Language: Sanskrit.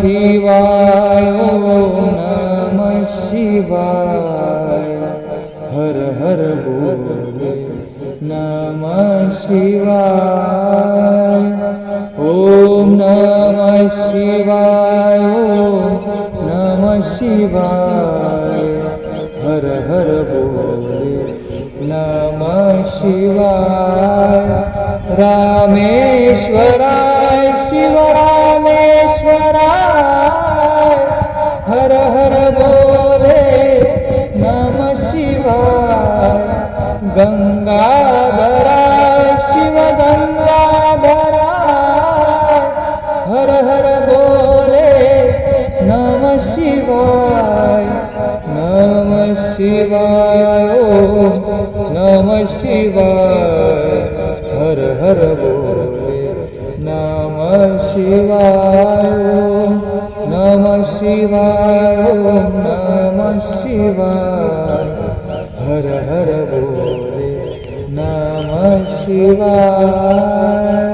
शिवाय ओ नमः शिवा हर हर भोर नम शिवाय। ॐ ॐ नम शिवाय ओ नमः शिवाय। हर हर भोर नम शिवाय। रामेश्वराय शिवरामेश्वराय। गंगाधराय, शिव गंगाधराय, हर हर बोले नमः शिवाय नमः शिवाय नमः शिवाय, हर हर बोले नमः शिवाय नमः शिवाय नमः शिवाय, हर हर बोले しは